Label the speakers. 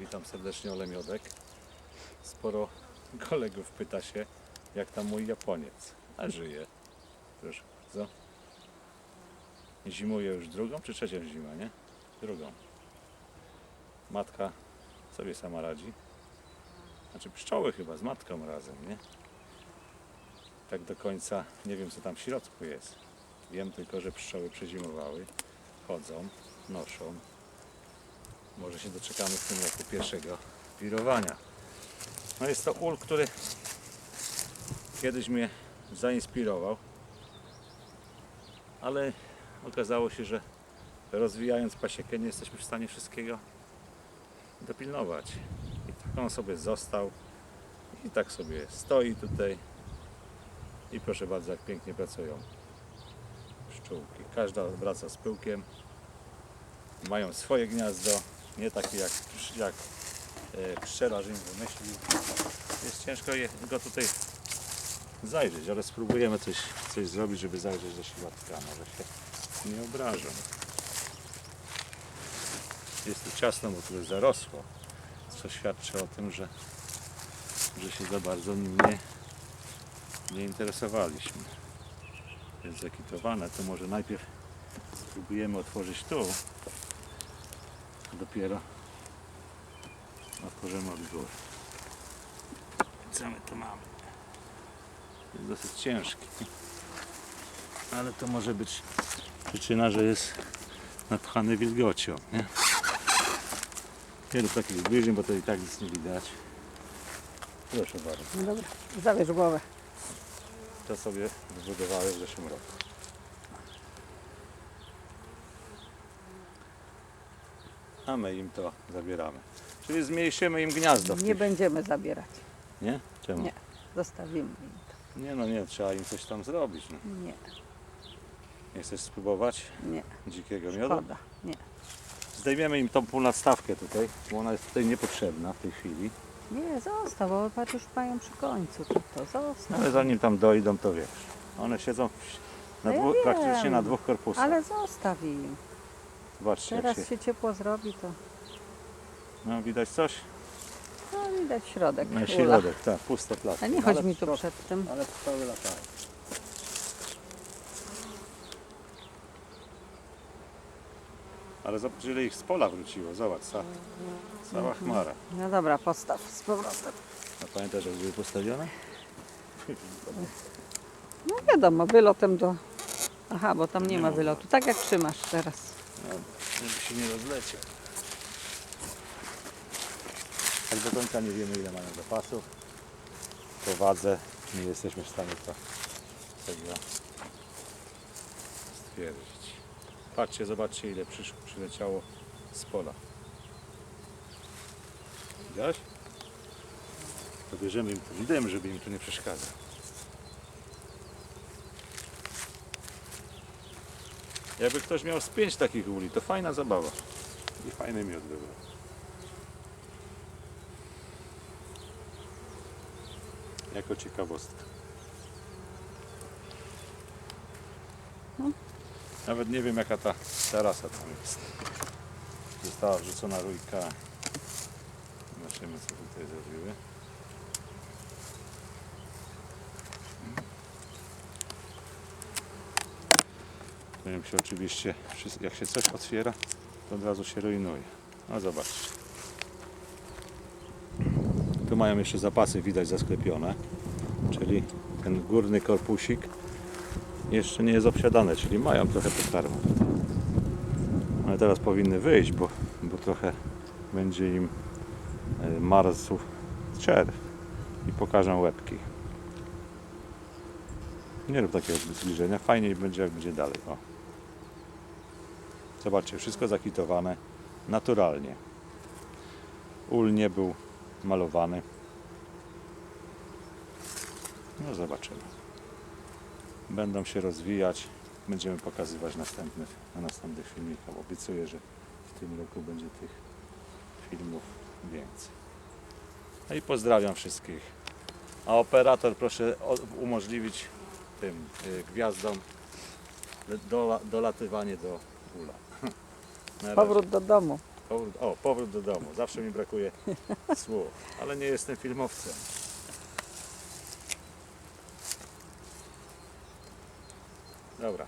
Speaker 1: Witam serdecznie Ole Miodek. Sporo kolegów pyta się, jak tam mój Japoniec. A żyje. Proszę bardzo. Zimuje już drugą czy trzecią zimę, nie? Drugą. Matka sobie sama radzi. Znaczy pszczoły chyba z matką razem, nie? Tak do końca nie wiem co tam w środku jest. Wiem tylko, że pszczoły przezimowały, chodzą, noszą. Może się doczekamy w tym roku pierwszego wirowania. No jest to ul, który kiedyś mnie zainspirował, ale okazało się, że rozwijając pasiekę nie jesteśmy w stanie wszystkiego dopilnować. I tak on sobie został i tak sobie stoi tutaj i proszę bardzo jak pięknie pracują pszczółki. Każda wraca z pyłkiem, mają swoje gniazdo, nie takie jak, jak e, pszczelarz im wymyślił. Jest ciężko go tutaj zajrzeć, ale spróbujemy coś, coś zrobić, żeby zajrzeć do środka. Może się nie obrażą. Jest tu ciasno, bo tu zarosło, co świadczy o tym, że, że się za bardzo nim nie, nie interesowaliśmy. Jest zakitowane, to może najpierw spróbujemy otworzyć tu, dopiero otworzymy od góry. Co my tu mamy? Jest dosyć ciężki. Ale to może być przyczyna, że jest napchany wilgocią. Nie, nie rób takich zbliżeń, bo to i tak nic nie widać. Proszę bardzo.
Speaker 2: No dobra, zabierz głowę.
Speaker 1: To sobie zbudowały w zeszłym roku. A my im to zabieramy. Czyli zmniejszymy im gniazdo.
Speaker 2: Nie będziemy zabierać.
Speaker 1: nie? Czemu?
Speaker 2: Nie. Zostawimy im to.
Speaker 1: Nie no nie, trzeba im coś tam zrobić. No.
Speaker 2: Nie,
Speaker 1: Nie chcesz spróbować
Speaker 2: nie,
Speaker 1: dzikiego miodu?
Speaker 2: szkoda. Nie.
Speaker 1: Zdejmiemy im tą półnastawkę tutaj, bo ona jest tutaj niepotrzebna w tej chwili.
Speaker 2: Nie, zostaw, bo patrz już mają przy końcu to, to zostaw.
Speaker 1: Ale zanim tam dojdą, to wiesz. One siedzą na
Speaker 2: No ja
Speaker 1: dwóch, praktycznie na dwóch korpusach.
Speaker 2: Ale zostaw im.
Speaker 1: Zobaczcie, jak
Speaker 2: Teraz
Speaker 1: się...
Speaker 2: się ciepło zrobi, to
Speaker 1: No widać coś?
Speaker 2: no, widać środek.
Speaker 1: Na
Speaker 2: ula.
Speaker 1: środek, tak, puste plasty.
Speaker 2: A nie
Speaker 1: No,
Speaker 2: chodź mi tu przed tym.
Speaker 1: Ale pszczoły latają. Ale zobacz, ile ich z pola wróciło. Zobacz, ca, cała chmara.
Speaker 2: No dobra, postaw z powrotem.
Speaker 1: A pamiętasz, jak były postawione?
Speaker 2: No wiadomo, wylotem do... Aha, bo tam nie ma. wylotu. Tak jak trzymasz teraz.
Speaker 1: No, żeby się nie rozleciał. Tak do końca nie wiemy, ile mają zapasów. Po wadze nie jesteśmy w stanie to tego stwierdzić. Patrzcie, zobaczcie, ile przysz, przyleciało z pola. Widziałeś? To bierzemy im tu widem, żeby im tu nie przeszkadzać. Jakby ktoś miał z pięć takich uli, to fajna zabawa. I fajny miód by był. Jako ciekawostka.
Speaker 2: No.
Speaker 1: Nawet nie wiem jaka ta tarasa tam jest. Została wrzucona rójka. Zobaczymy co tutaj zrobiły. Powiem się oczywiście, jak się coś otwiera, to od razu się rujnuje. No zobaczcie. Tu mają jeszcze zapasy, widać zasklepione. Czyli ten górny korpusik jeszcze nie jest obsiadany, czyli mają trochę pokarmu. Ale teraz powinny wyjść, bo, bo trochę będzie im e, marzł czerw i pokażę łebki. Nie rób takiego zbliżenia, fajniej będzie jak będzie dalej. O. Zobaczcie, wszystko zakitowane naturalnie. Ul nie był malowany. No zobaczymy. Będą się rozwijać. Będziemy pokazywać następnych, na następnych filmikach. Obiecuję, że w tym roku będzie tych filmów więcej. No i pozdrawiam wszystkich. A operator proszę umożliwić tym y, gwiazdom dola- dolatywanie do ula. Na.
Speaker 2: Powrót do domu.
Speaker 1: Powrót, o, powrót do domu. Zawsze mi brakuje słów, ale nie jestem filmowcem. Dobra,